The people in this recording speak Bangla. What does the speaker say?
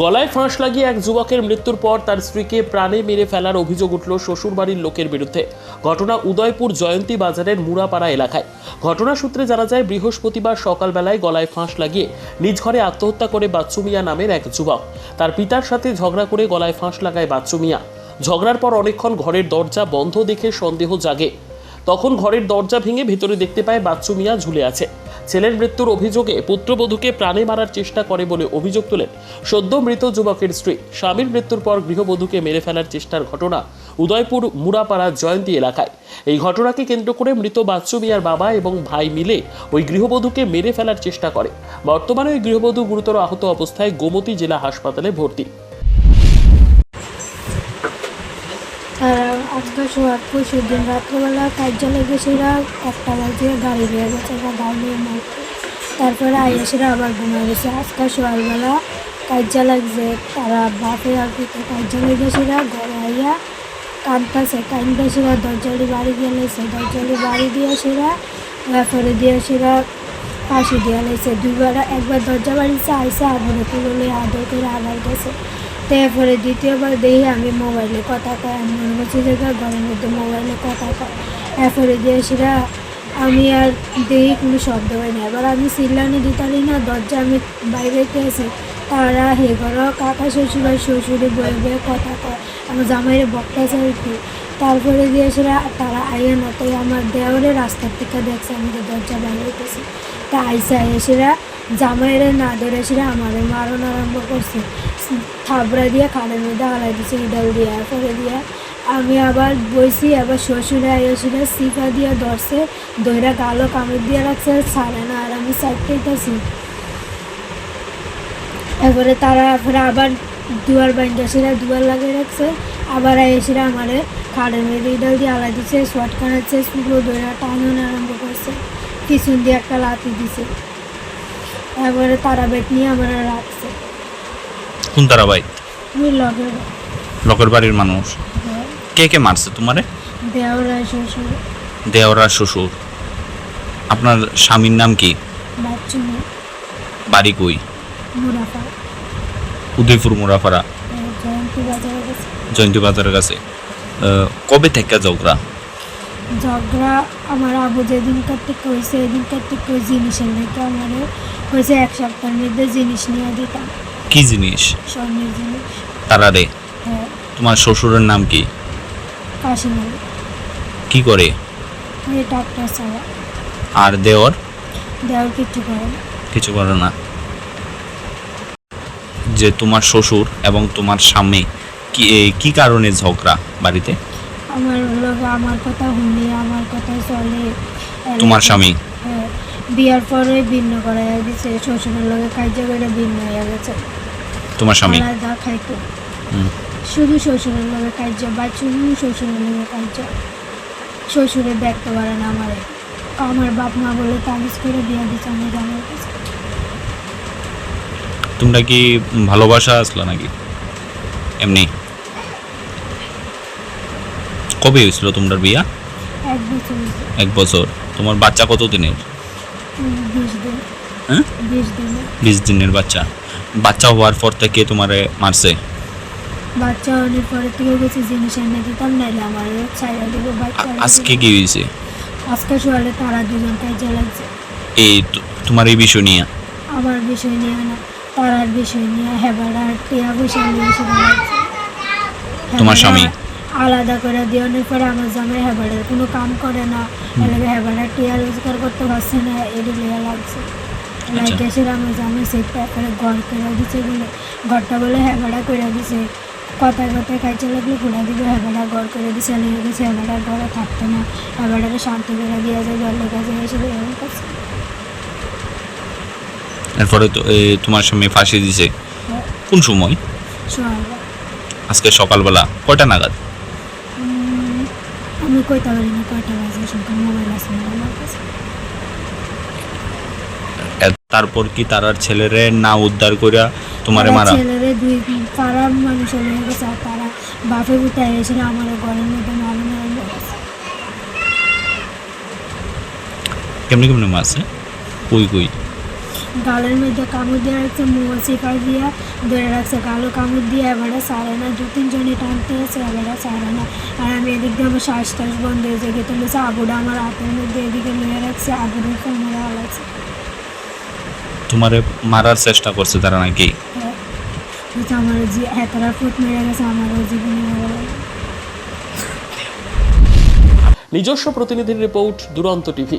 গলায় ফাঁস লাগিয়ে এক যুবকের মৃত্যুর পর তার স্ত্রীকে প্রাণে মেরে ফেলার অভিযোগ উঠল শ্বশুরবাড়ির লোকের বিরুদ্ধে। ঘটনা উদয়পুর জয়ন্তী বাজারের মুড়াপাড়া এলাকায়। ঘটনা সূত্রে জানা যায়, বৃহস্পতিবার সকালবেলায় গলায় ফাঁস লাগিয়ে নিজ ঘরে আত্মহত্যা করে বাচ্চু মিয়া নামের এক যুবক। তার পিতার সাথে ঝগড়া করে গলায় ফাঁস লাগায় বাচ্চু মিয়া। ঝগড়ার পর অনেকক্ষণ ঘরের দরজা বন্ধ দেখে সন্দেহ জাগে। তখন ঘরের দরজা ভেঙে ভেতরে দেখতে পায় বাচ্চু মিয়া ঝুলে আছে। ছেলের মৃত্যুর অভিযোগে পুত্রবধূকে প্রাণে মারার চেষ্টা করে বলে অভিযোগ তোলেন সদ্য মৃত যুবকের স্ত্রী। স্বামীর মৃত্যুর পর গৃহবধূকে মেরে ফেলার চেষ্টার ঘটনা উদয়পুর মুরাপাড়া জয়ন্তী এলাকায়। এই ঘটনাকে কেন্দ্র করে মৃত বাচ্চু মিয়ার বাবা এবং ভাই মিলে ওই গৃহবধূকে মেরে ফেলার চেষ্টা করে। বর্তমানে ওই গৃহবধূ গুরুতর আহত অবস্থায় গোমতী জেলা হাসপাতালে ভর্তি তারা আজকে সোয়ার পরশু দিন রাত্রেবেলা কার্যালয় গেছিরা একটা বাজে গাড়ি বেয়ে গেছে, বা গাড়ি তারপরে আইসিরা আবার ঘুমিয়ে গেছে। আজকে সকালবেলা কার্যালয় যে তারা বাপে আর পিতে কার্যালয় গেছিরা ঘরে আইয়া কানতাছে। কানতাছিরা দরজালি বাড়ি দিয়ে লেছে দরজালি বাড়ি দিয়েছিরা তারপরে দিয়েছিরা ফাঁসি দিয়ে লেছে দুইবার একবার দরজা বাড়িছে আইসে আগুনে তুলে আদর করে আবার গেছে। তারপরে দ্বিতীয়বার দেখি আমি মোবাইলে কথা কয়, আমি মনে করছি যে ঘরের মধ্যে মোবাইলে কথা কয়। তারপরে দিয়ে সেটা আমি আর দেখি কোনো শব্দ হয় না। এবার আমি চিল্লানি দিতারি না, দরজা আমি বাইরে গেছি তারা হে ঘর, কাকা শ্বশুর আর শ্বশুরে বয়ে বয়ে কথা কয়। আমার জামাইরে বক্তা কি তারপরে দিয়ে সেটা তারা আইয়া না, তাই আমার দেওয়ারে রাস্তার থেকে দেখছে আমি তো দরজা বাইরে গেছি তা আইসা এসেরা জামাইরে না ধরে সেটা আমারে মারণ আরম্ভ করছে। থাবড়া দিয়ে খানের মধ্যে হালাই দিছে ইডাল দিয়ে করে দিয়ে। আমি আবার বইছি, আবার শ্বশুরে আইসিরা সিফা দিয়ে ধরছে দইরা গালো কামড় দিয়ে রাখছে ছাড়ে না, আর আমি চাইতেইতেছি এরপরে তারা এরপরে আবার দুয়ার বাইন্ডাসিরা দুয়ার লাগিয়ে রাখছে। আবার এসেরা আমারে খাড়ের মধ্যে ইডাল দিয়ে আলাই দিছে শর্ট কানাচ্ছে পুরো দইরা টানানো আরম্ভ করছে। পিছন দিয়ে একটা লাথি দিছে। এরপরে তারা বেট নিয়ে আমার রাখছে। কোন তারা ভাই আমি লগে। লোকের বাড়ির মানুষ। কে কে মারছে তোমারে? দেওরা শ্বশুর। দেওরা শ্বশুর। আপনার স্বামীর নাম কি? বাড়ি কই? উদয়পুর মুরাফারা। জয়ন্তী গেছে জয়ন্তী বাজারের কাছে। কবে থেকে ঝগড়া? ঝগড়া আমার আবু যেদিন থেকে হয়েছে এদিন থেকে ওই জিনিসের লেগে আমার হয়েছে এক সপ্তাহের মধ্যে জিনিস নিয়ে দিতাম। কি জিনিস? স্বর্ণের জিনিস। তারা রে হ্যাঁ। তোমার শ্বশুরের নাম কি? কাশিমাল কি করে? এই ডাক্তার ছাড়া। আর দেওর? দেওয়ার কিছু করে না। কিছু করে না। যে তোমার শ্বশুর এবং তোমার স্বামী কি কি কারণে ঝগড়া বাড়িতে? আমার লোক আমার কথা শুনি আমার কথা চলে। তোমার স্বামী? হ্যাঁ। বিয়ার পরে ভিন্ন করা দিছে শ্বশুরের লগে কার্য করে ভিন্ন হয়ে গেছে। তোমার স্বামী? আলাদা খাইতো। শুধু শ্বশুরের লগে কার্য বা শুধু শ্বশুরের লগে কার্য। শ্বশুরে দেখতে পারে না আমারে। আমার বাপ মা বলে তাবিজ করে বিয়া দিচ্ছে আমার জামার কাছে। তোমরা কি ভালোবাসা আসলো নাকি? এমনি? কবে হয়েছিল তোমার বিয়া? এক বছর এক বছর। তোমার বাচ্চা কত দিনের হ্যাঁ বিশ দিনে বিশ দিনের বাচ্চা। বাচ্চা হওয়ার পর থেকে তোমারে মারছে? বাচ্চা হওয়ার পরে থেকে গেছে জিনিস এনে দিতাম নাইলে আমার ছাইয়া দিব বাচ্চা আজকে কি হয়েছে? আজকে সকালে তারা দুজন কাজে লাগছে। এই তোমার এই বিষয় নিয়ে? আমার বিষয় নিয়ে না তারার বিষয় নিয়ে হেবাড়ার টিয়া বিষয় নিয়ে তোমার স্বামী? আলাদা করে দিয়ে অনেক পরে আমার জামাই হেবাড়ের কোনো কাম করে না। এলাকা হেবাড়ার টিয়া রোজগার করতে পারছে না এটি লিয়া লাগছে। আচ্ছা। লাইকে সেটা আমার জামাই সেই পেপারে ঘর করে দিছে বলে ঘরটা বলে হেবাড়া করে দিছে। কথায় কথায় কাজে লাগলে ঘোরা দিবে হেবাড়া ঘর করে দিছে লেগে গেছে হেবাড়ার ঘরে থাকতো না। হেবাড়াকে শান্তি করে দিয়ে যায় জল লেগে যায় এসে এরকম করছে এরপরে তো তোমার স্বামী ফাঁসি দিছে। হ্যাঁ, কোন সময়? আজকে সকালবেলা কয়টা নাগাদ? আমি কইতে পারি না কয়টা বাজে সকাল মোবাইল আছে না আমার কাছে তারপর কি তারার ছেলেরে না উদ্ধার করিয়া তোমারে মারা ছেলেরে দুই পাড়ার মানুষ হয়ে গেছে আর তারা বাপে বুতে এসেছিল আমার ঘরের মধ্যে আরম্ভ করছে কেমনি কেমনি মারছে কই কই গালের মধ্যে কামড় দিয়ে রাখছে মুখ চিপাই দিয়া ধরে রাখছে গালো কামড় দিয়ে এবারে সারে না দু তিনজনই টানতে আছে এবারে সারে না আর আমি এদিক দিয়ে আমার শ্বাস টাস বন্ধ হয়ে যায় তুলেছে আবুটা আমার হাতের মধ্যে এদিকে নিয়ে রাখছে আবুর আমার আলাচ্ছে তোমারে মারার চেষ্টা করছে তারা নাকি হ্যাঁ আমার জি এতটা ফুট মেরে গেছে আমারও জীবনে নিজস্ব প্রতিনিধির রিপোর্ট দুরন্ত টিভি।